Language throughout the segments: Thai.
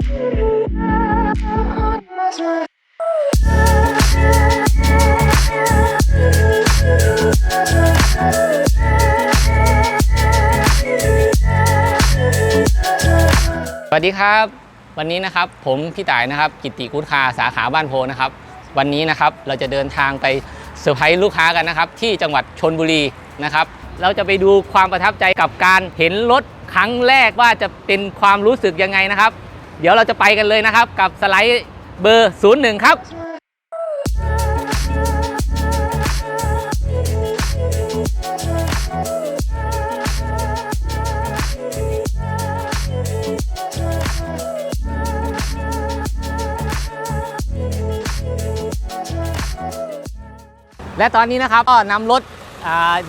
สวัสดีครับ วันนี้นะครับผมพี่ต่ายนะครับกิติกุศคาสาขาบ้านโพนะครับ วันนี้นะครับเราจะเดินทางไปเซอร์ไพรส์ลูกค้ากันนะครับ ที่จังหวัดชนบุรีนะครับ เราจะไปดูความประทับใจกับการเห็นรถครั้งแรกว่าจะเป็นความรู้สึกยังไงนะครับ เดี๋ยวเราจะไปกันเลยนะครับ กับสไลด์เบอร์ 01 ครับ และตอนนี้นะครับก็นำรถ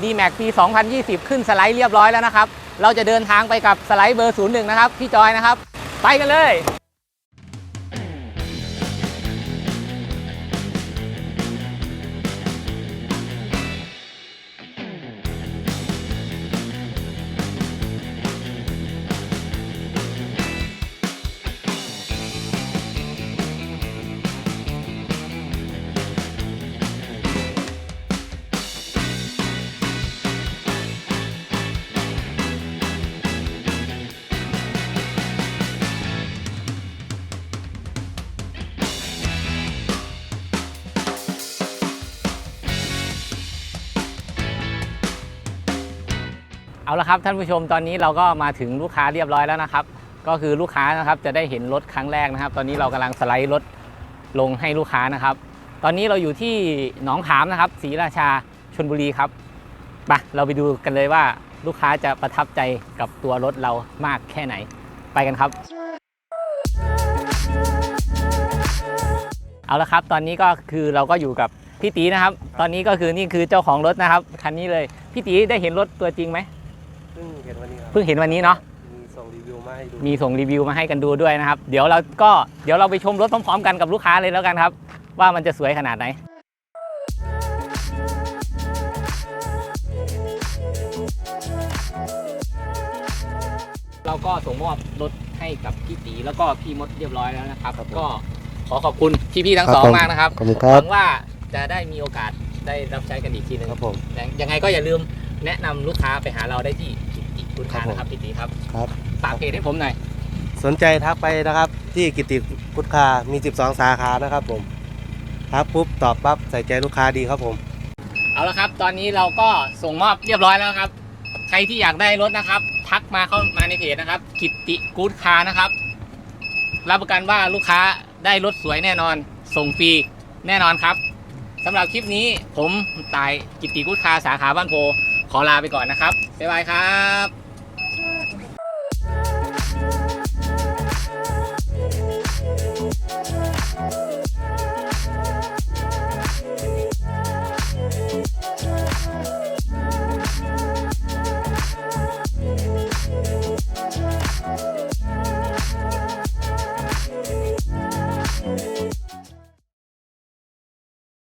ดีแม็กปี 2020 ขึ้นสไลด์เรียบร้อยแล้วนะครับ เราจะเดินทางไปกับสไลด์เบอร์ 01 นะครับ พี่จอยนะครับ ไปกันเลย เอาละครับท่านผู้ชมตอนนี้เราก็มาถึงลูกค้าเรียบร้อยแล้วนะครับ ก็คือลูกค้านะครับจะได้เห็นรถครั้งแรกนะครับ ตอนนี้เรากำลังสไลด์รถลงให้ลูกค้านะครับ ตอนนี้เราอยู่ที่หนองขามนะครับศรีราชาชนบุรีครับไปเราไปดูกันเลยว่าลูกค้าจะประทับใจกับตัวรถเรามากแค่ไหน ไปกันครับ เอาละครับตอนนี้ก็คือเราก็อยู่กับพี่ตีนะครับ ตอนนี้ก็คือนี่คือเจ้าของรถนะครับคันนี้เลยพี่ตีได้เห็นรถตัวจริงไหม เพิ่งเห็นวันนี้ครับ เพิ่งเห็นวันนี้เนาะ มีส่งรีวิวมาให้ดู มีส่งรีวิวมาให้กันดูด้วยนะครับ เดี๋ยวเราก็เดี๋ยวเราไปชมรถพร้อมๆกันกับลูกค้าเลยแล้วกันครับ ว่ามันจะสวยขนาดไหน เราก็ส่งมอบรถให้กับพี่ตีแล้วก็พี่มดเรียบร้อยแล้วนะครับก็ขอขอบคุณพี่ๆทั้งสองมากนะครับขอบคุณคหรับวังว่าจะได้มีโอกาสได้รับใช้กันอีกทีหนึงครับผม ยังยังไงก็อย่าลืม แนะนำลูกค้าไปหาเราได้ที่กิตติคุณค้านะครับพี่ตีครับครับ ฝากเพจให้ผมหน่อย สนใจทักไปนะครับ ที่กิติพุทธคามี 12 สาขานะครับผมทักปุ๊บตอบปั๊บใส่ใจลูกค้าดีครับผม เอาละครับ ตอนนี้เราก็ส่งมอบเรียบร้อยแล้วครับ ใครที่อยากได้รถนะครับ ทักมาเข้ามาในเพจนะครับ กิตติกู๊ดคาร์นะครับ รับประกันว่าลูกค้าได้รถสวยแน่นอน ส่งฟรีแน่นอนครับสำหรับคลิปนี้ผมตายกิตติกู๊ดคาร์สาขาบ้านโพ ขอลาไปก่อนนะครับบ๊ายบายครับ